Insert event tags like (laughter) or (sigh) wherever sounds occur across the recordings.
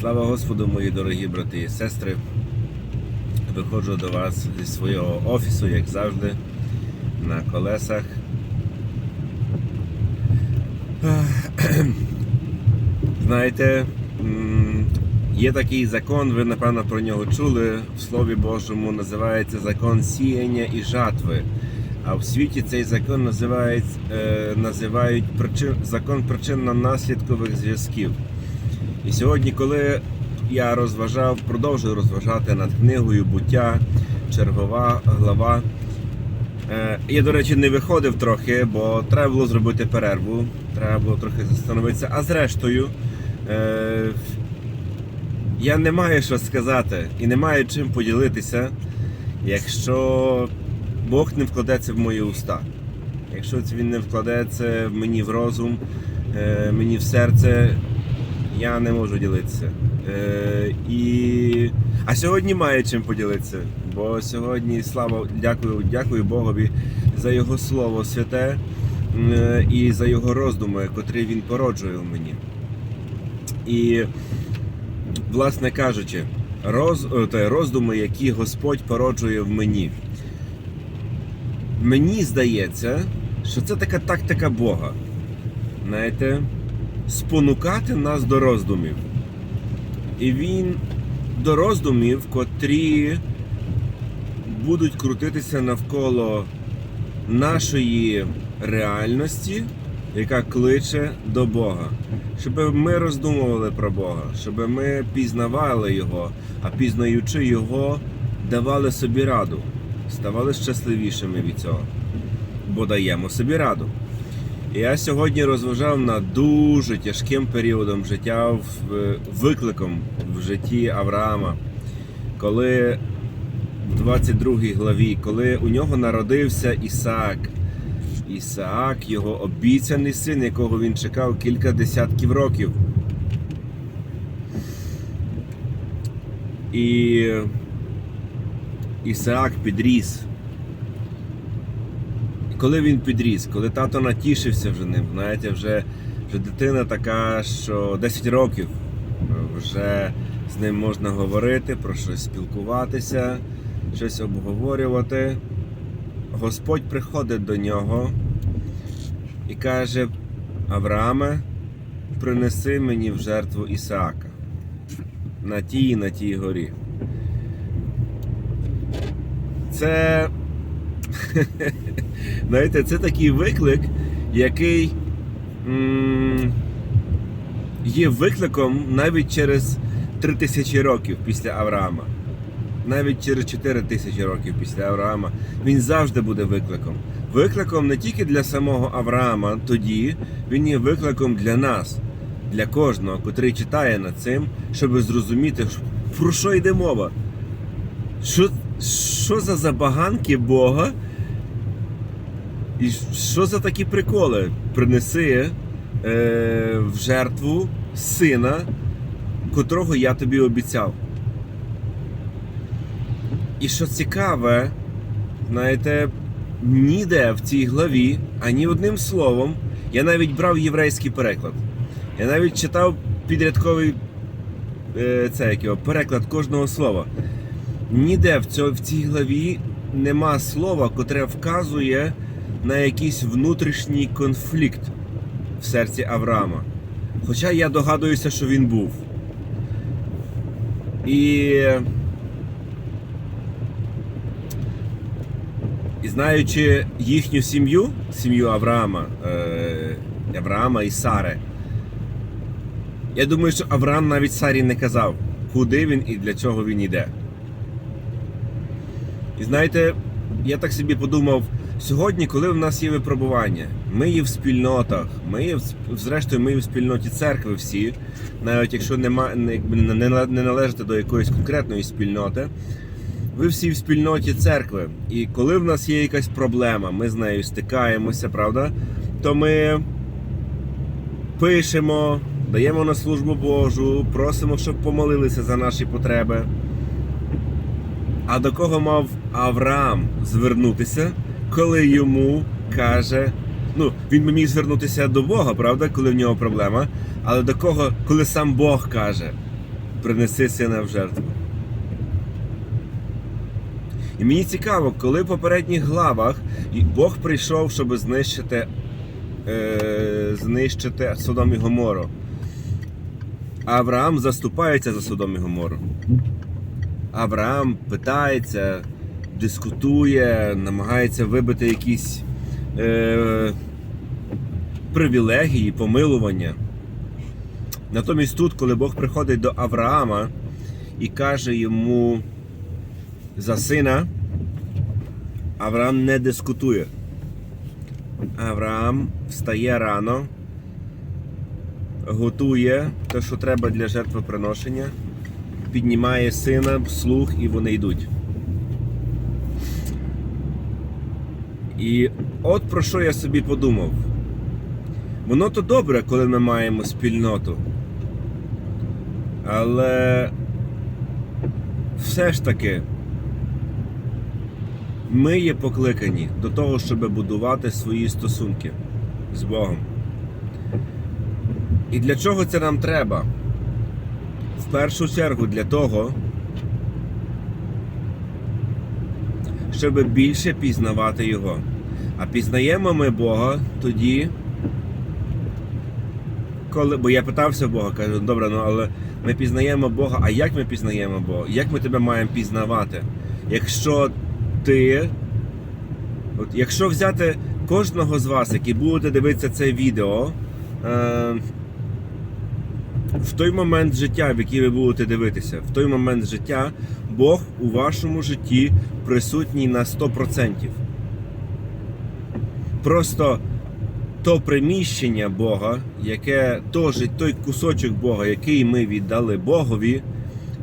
Слава Господу, мої дорогі брати і сестри. Виходжу до вас зі свого офісу, як завжди, на колесах. (clears throat) Знаєте, є такий закон, ви напевно про нього чули. В Слові Божому називається закон сіяння і жатви. А в світі цей закон називають, е, називають закон причинно-наслідкових зв'язків. І сьогодні, коли я розважав, продовжую розважати над книгою буття, чергова глава. Е, Я, до речі, не виходив трохи, бо треба було зробити перерву, треба було трохи застановитися. А зрештою, е, я не маю що сказати і не маю чим поділитися, якщо Бог не вкладеться в мої уста. Якщо він не вкладеться мені в розум, е, мені в серце, я не можу ділитися. Е, і... А сьогодні має чим поділитися. Бо сьогодні слава дякую, дякую Богові за його слово святе е, і за його роздуми, котрі він породжує в мені. І, власне кажучи, роз, те, роздуми, які Господь породжує в мені. Мені здається, що це така тактика Бога. Знаєте, спонукати нас до роздумів. І він до роздумів, котрі будуть крутитися навколо нашої реальності, яка кличе до Бога. Щоб ми роздумували про Бога, щоб ми пізнавали Його, а пізнаючи Його, давали собі раду, ставали щасливішими від цього, бо даємо собі раду. Я сьогодні розважав над дуже тяжким періодом життя, викликом в житті Авраама, коли в 22 главі, коли у нього народився Ісаак. Ісаак, його обіцяний син, якого він чекав кілька десятків років. І Ісаак підріс. Коли він підріс, коли тато натішився вже ним, знаєте, вже, вже дитина така, що 10 років вже з ним можна говорити, про щось спілкуватися, щось обговорювати. Господь приходить до нього і каже: Аврааме, принеси мені в жертву Ісаака на тій і на тій горі. Це (laughs) Знаєте, це такий виклик, який м, є викликом навіть через 3 тисячі років після Авраама. Навіть через 4 тисячі років після Авраама він завжди буде викликом. Викликом не тільки для самого Авраама тоді, він є викликом для нас, для кожного, котрий читає над цим, щоб зрозуміти, про що йде мова. Що, що за забаганки Бога? І що за такі приколи? Принеси е, в жертву сина, котрого я тобі обіцяв. І що цікаве, знаєте, ніде в цій главі, ані одним словом, я навіть брав єврейський переклад. Я навіть читав підрядковий е, це, як його, переклад кожного слова. Ніде в, цій главі нема слова, котре вказує на якийсь внутрішній конфлікт в серці Авраама. Хоча я догадуюся, що він був. І. І знаючи їхню сім'ю, сім'ю Авраама, е, Авраама і Сари, я думаю, що Авраам навіть Сарі не казав, куди він і для чого він йде. І знаєте, я так собі подумав, сьогодні, коли в нас є випробування, ми є в спільнотах, ми є в, зрештою, ми є в спільноті церкви всі, навіть якщо нема, не, не належите до якоїсь конкретної спільноти, ви всі в спільноті церкви. І коли в нас є якась проблема, ми з нею стикаємося, правда, то ми пишемо, даємо на службу Божу, просимо, щоб помолилися за наші потреби. А до кого мав Авраам звернутися, коли йому каже, ну, він би міг звернутися до Бога, правда, коли в нього проблема, але до кого, коли сам Бог каже, принеси сина в жертву. І мені цікаво, коли в попередніх главах Бог прийшов, щоб знищити, е, знищити Содом і Гомору. Авраам заступається за Содом і Гомору. Авраам питається, дискутує, намагається вибити якісь е, привілегії, помилування. Натомість тут, коли Бог приходить до Авраама і каже йому за сина, Авраам не дискутує. Авраам встає рано, готує те, що треба для жертвоприношення, піднімає сина, слух, і вони йдуть. І от про що я собі подумав. Воно то добре, коли ми маємо спільноту. Але все ж таки ми є покликані до того, щоб будувати свої стосунки з Богом. І для чого це нам треба? В першу чергу для того, щоб більше пізнавати Його. А пізнаємо ми Бога тоді, коли. Бо я питався Бога, кажу, добре, ну але ми пізнаємо Бога. А як ми пізнаємо Бога? Як ми тебе маємо пізнавати? Якщо ти. От, якщо взяти кожного з вас, які будете дивитися це відео, е, в той момент життя, в який ви будете дивитися, в той момент життя Бог у вашому житті присутній на 100%. Просто то приміщення Бога, яке то, той кусочок Бога, який ми віддали Богові,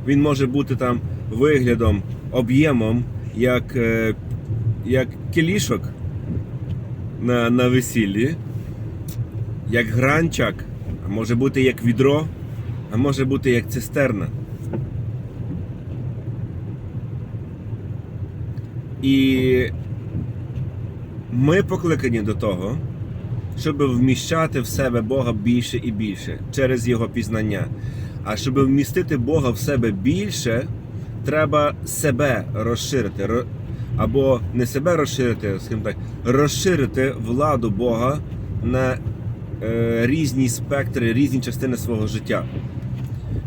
він може бути там виглядом, об'ємом, як, е, як кілішок на, на весіллі, як гранчак, а може бути як відро, а може бути як цистерна. І ми покликані до того, щоб вміщати в себе Бога більше і більше через Його пізнання. А щоб вмістити Бога в себе більше, треба себе розширити. Або не себе розширити, скажімо так, розширити владу Бога на е, різні спектри, різні частини свого життя.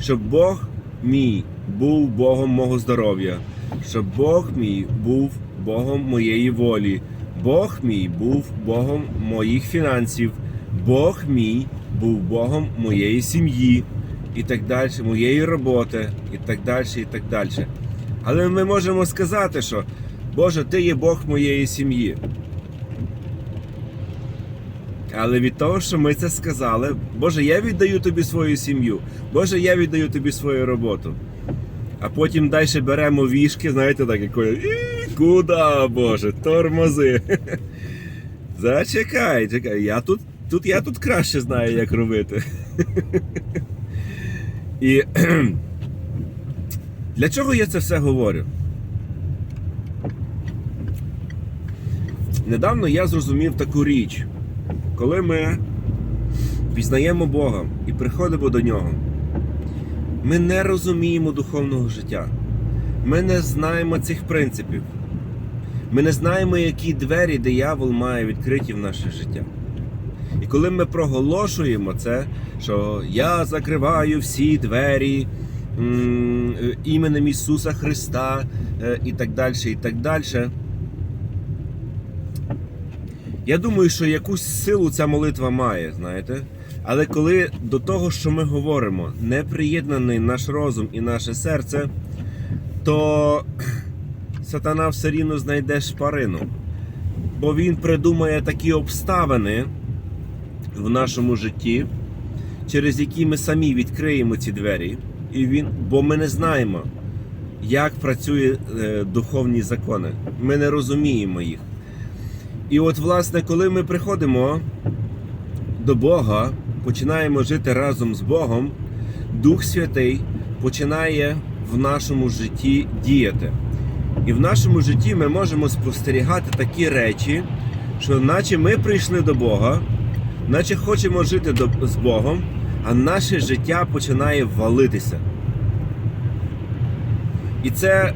Щоб Бог мій був Богом мого здоров'я, щоб Бог мій був Богом моєї волі, Бог мій був Богом моїх фінансів, Бог мій був Богом моєї сім'ї і так далі, моєї роботи, і так далі, і так далі. Але ми можемо сказати, що Боже, ти є Бог моєї сім'ї. Але від того, що ми це сказали, Боже, я віддаю тобі свою сім'ю, Боже, я віддаю тобі свою роботу. А потім далі беремо вішки, знаєте, так якою. І куди, Боже, тормози. (laughs) Зачекай, чекай, я тут, тут, я тут краще знаю, як робити. (laughs) І (clears throat) для чого я це все говорю? Недавно я зрозумів таку річ, коли ми пізнаємо Бога і приходимо до Нього, ми не розуміємо духовного життя. Ми не знаємо цих принципів. Ми не знаємо, які двері диявол має відкриті в наше життя. І коли ми проголошуємо це, що я закриваю всі двері іменем Ісуса Христа е, і так далі, і так далі. Я думаю, що якусь силу ця молитва має, знаєте. Але коли до того, що ми говоримо, не приєднаний наш розум і наше серце, то сатана все рівно знайде шпарину. Бо він придумає такі обставини в нашому житті, через які ми самі відкриємо ці двері, і він, бо ми не знаємо, як працює е, духовні закони. Ми не розуміємо їх. І от, власне, коли ми приходимо до Бога, починаємо жити разом з Богом, Дух Святий починає в нашому житті діяти. І в нашому житті ми можемо спостерігати такі речі, що наче ми прийшли до Бога, наче хочемо жити з Богом, а наше життя починає валитися. І це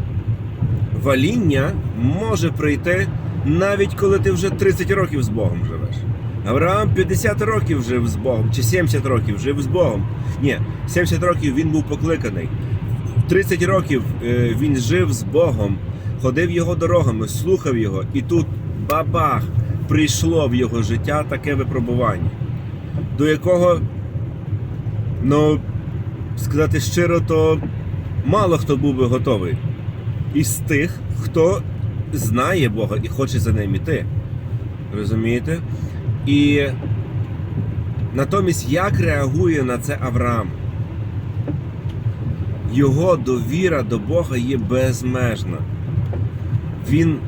ваління може прийти навіть коли ти вже 30 років з Богом живеш. Авраам 50 років жив з Богом, чи 70 років жив з Богом. Ні, 70 років він був покликаний. 30 років е, він жив з Богом, ходив його дорогами, слухав його, і тут бабах прийшло в його життя таке випробування, до якого, ну, сказати щиро, то мало хто був би готовий. Із тих, хто знає Бога і хоче за ним іти. Розумієте? І натомість як реагує на це Авраам? Його довіра до Бога є безмежна. Він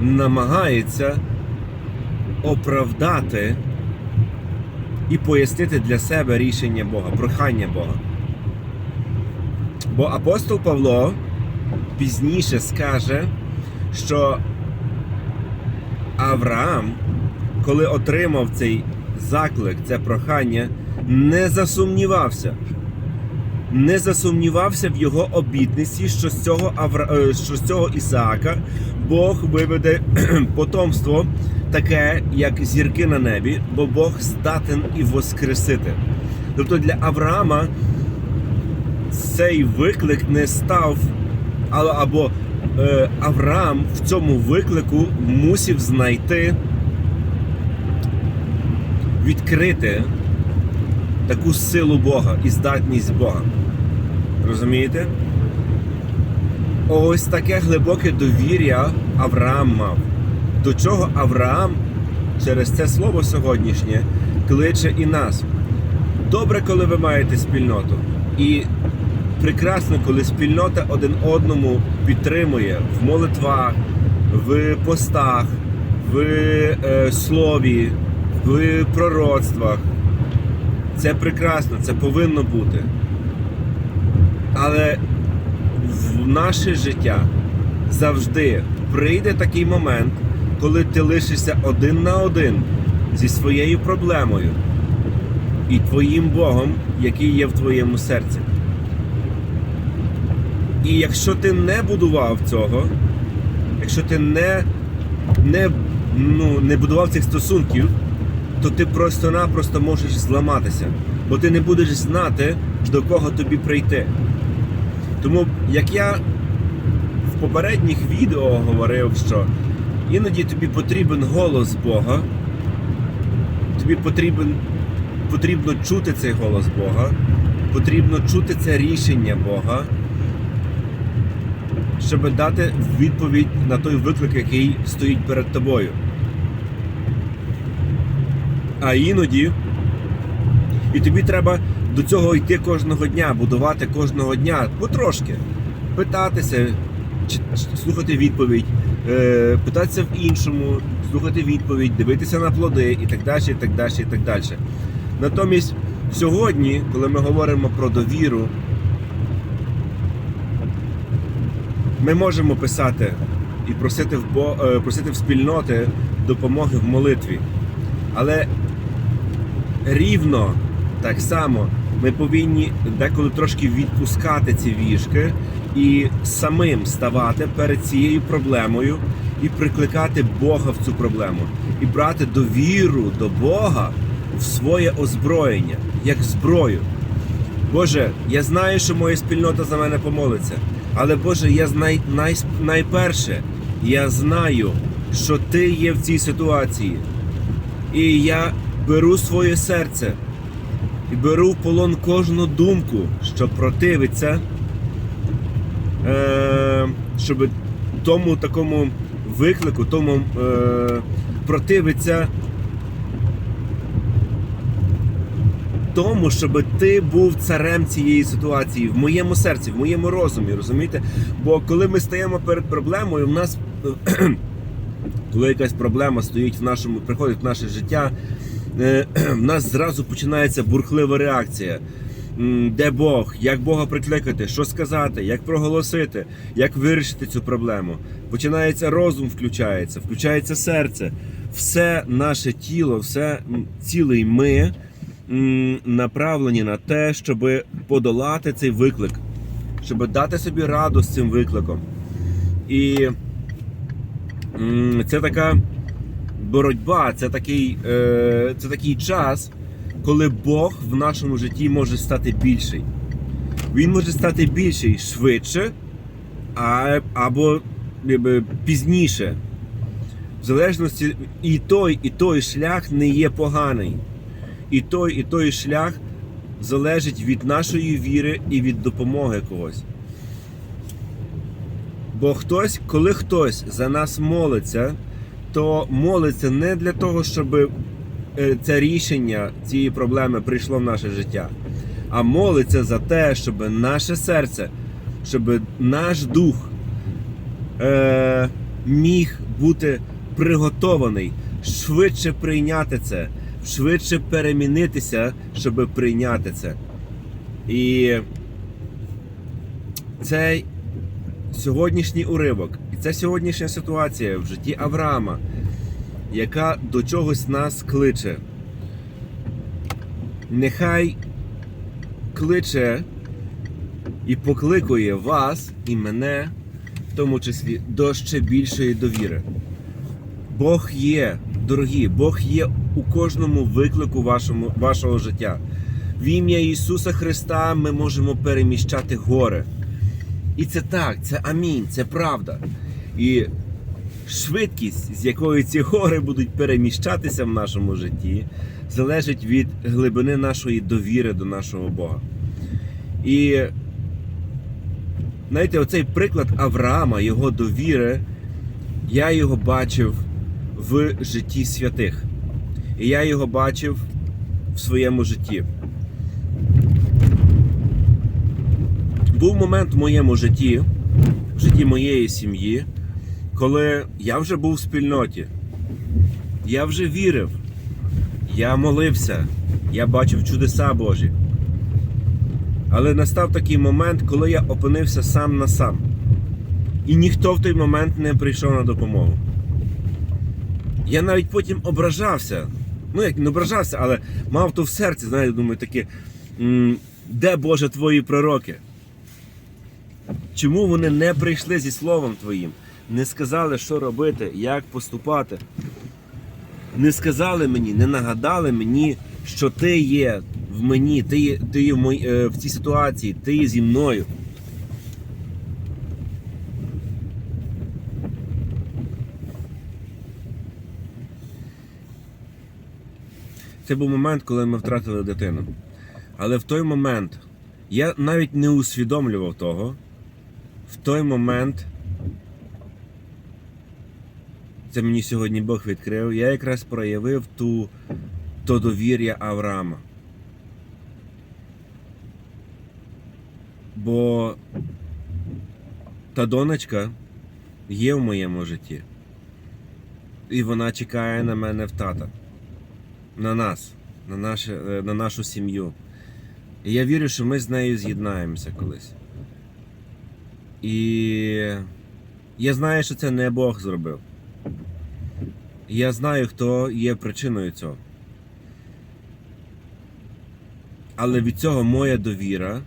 намагається оправдати і пояснити для себе рішення Бога, прохання Бога. Бо апостол Павло пізніше скаже, що Авраам, коли отримав цей заклик, це прохання, не засумнівався. Не засумнівався в його обітниці, що з цього Авра... е, що з цього Ісаака Бог виведе (clears throat) потомство таке, як зірки на небі, бо Бог здатен і воскресити. Тобто для Авраама цей виклик не став, або е, Авраам в цьому виклику мусив знайти, відкрити таку силу Бога і здатність Бога. Розумієте? Ось таке глибоке довір'я Авраам мав. До чого Авраам через це слово сьогоднішнє кличе і нас. Добре, коли ви маєте спільноту. І прекрасно, коли спільнота один одному підтримує в молитвах, в постах, в е, слові, в пророцтвах. Це прекрасно, це повинно бути. Але в наше життя завжди прийде такий момент, коли ти лишишся один на один зі своєю проблемою і твоїм Богом, який є в твоєму серці. І якщо ти не будував цього, якщо ти не, не, ну, не будував цих стосунків, то ти просто-напросто можеш зламатися, бо ти не будеш знати, до кого тобі прийти. Тому як я в попередніх відео говорив, що іноді тобі потрібен голос Бога, тобі потрібен, потрібно чути цей голос Бога, потрібно чути це рішення Бога, щоб дати відповідь на той виклик, який стоїть перед тобою. А іноді, і тобі треба до цього йти кожного дня, будувати кожного дня потрошки, питатися, слухати відповідь, е, питатися в іншому, слухати відповідь, дивитися на плоди і так далі, і так далі, і так далі. Натомість сьогодні, коли ми говоримо про довіру, ми можемо писати і просити в, е, просити в спільноти допомоги в молитві. Але рівно так само ми повинні деколи трошки відпускати ці віжки і самим ставати перед цією проблемою і прикликати Бога в цю проблему, і брати довіру до Бога в своє озброєння, як зброю. Боже, я знаю, що моя спільнота за мене помолиться. Але Боже, я знай, най, найперше, я знаю, що Ти є в цій ситуації. І я беру своє серце і беру в полон кожну думку, що противиться, е, щоб тому такому виклику, тому е, противиться тому, щоб ти був царем цієї ситуації в моєму серці, в моєму розумі, розумієте? Бо коли ми стаємо перед проблемою, в нас, (clears throat) коли якась проблема стоїть в нашому, приходить в наше життя, (clears throat) в нас зразу починається бурхлива реакція. Де Бог, як Бога прикликати, що сказати, як проголосити, як вирішити цю проблему. Починається розум, включається, включається серце. Все наше тіло, все цілий ми направлені на те, щоб подолати цей виклик щоб дати собі раду з цим викликом. І це така боротьба, це такий, е, це такий час, коли Бог в нашому житті може стати більший. Він може стати більший швидше, а, або ніби, пізніше. В залежності і той, і той шлях не є поганий. І той, і той шлях залежить від нашої віри і від допомоги когось. Бо хтось, коли хтось за нас молиться, то молиться не для того, щоб е, це рішення цієї проблеми прийшло в наше життя, а молиться за те, щоб наше серце, щоб наш дух е, міг бути приготований швидше прийняти це, швидше перемінитися, щоб прийняти це. І цей сьогоднішній уривок, ця сьогоднішня ситуація в житті Авраама, яка до чогось нас кличе. Нехай кличе і покликує вас і мене, в тому числі, до ще більшої довіри. Бог є, дорогі, Бог є у кожному виклику вашому, вашого життя. В ім'я Ісуса Христа ми можемо переміщати гори. І це так, це амінь, це правда. І швидкість, з якою ці гори будуть переміщатися в нашому житті, залежить від глибини нашої довіри до нашого Бога. І знаєте, оцей приклад Авраама, його довіри, я його бачив в житті святих. І я його бачив в своєму житті. Був момент в моєму житті, в житті моєї сім'ї, коли я вже був в спільноті. Я вже вірив, я молився, я бачив чудеса Божі. Але настав такий момент, коли я опинився сам на сам. І ніхто в той момент не прийшов на допомогу. Я навіть потім ображався. Ну, як не ображався, але мав то в серці, знаєте, думаю, таке, де Боже твої пророки? Чому вони не прийшли зі словом Твоїм? Не сказали, що робити, як поступати. Не сказали мені, не нагадали мені, що ти є в мені, ти є, ти є в, мої, е, в цій ситуації, ти є зі мною. Це був момент, коли ми втратили дитину. Але в той момент я навіть не усвідомлював того. В той момент це мені сьогодні Бог відкрив. Я якраз проявив ту, то довір'я Авраама. Бо та донечка є в моєму житті. І вона чекає на мене в тата. На нас, на, наше, е, на нашу сім'ю. І я вірю, що ми з нею з'єднаємося колись. І я знаю, що це не Бог зробив. Я знаю, хто є причиною цього. Але від цього моя довіра,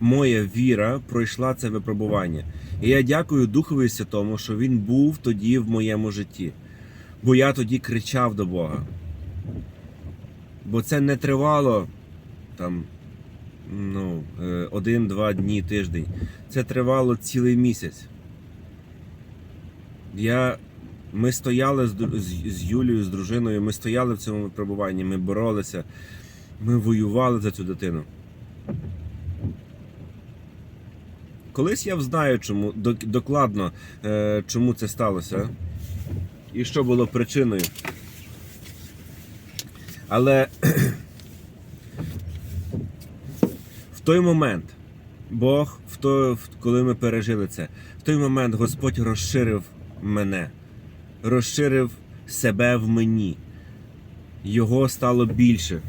моя віра пройшла це випробування. І я дякую Духові Святому, що він був тоді в моєму житті. Бо я тоді кричав до Бога. Бо це не тривало там ну, е, один-два дні, тиждень. Це тривало цілий місяць. Я, Ми стояли з, з, з Юлією, з дружиною, ми стояли в цьому випробуванні, ми боролися, ми воювали за цю дитину. Колись я взнаю, чому докладно, е, чому це сталося і що було причиною. Але (clears throat) в той момент Бог, в той, коли ми пережили це, в той момент Господь розширив мене, розширив себе в мені. Його стало більше.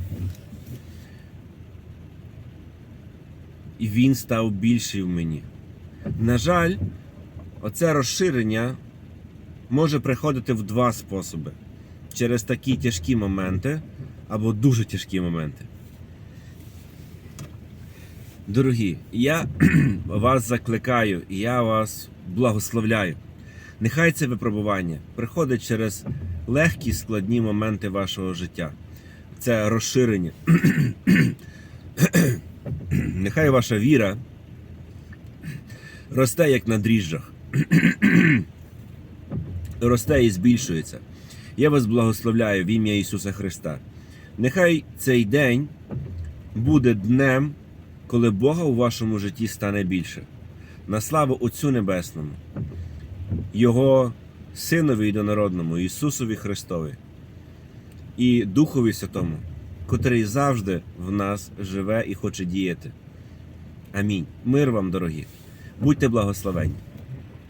І він став більший в мені. На жаль, оце розширення може приходити в два способи: через такі тяжкі моменти або дуже тяжкі моменти. Дорогі, я (clears throat) вас закликаю і я вас благословляю. Нехай це випробування приходить через легкі складні моменти вашого життя. Це розширення. (clears throat) Нехай ваша віра росте як на дріжджах. (clears throat) росте і збільшується. Я вас благословляю в ім'я Ісуса Христа. Нехай цей день буде днем, коли Бога у вашому житті стане більше. На славу Отцю Небесному, Його Синові Єдинородному, Ісусові Христові і Духові Святому, котрий завжди в нас живе і хоче діяти. Амінь. Мир вам, дорогі. Будьте благословенні.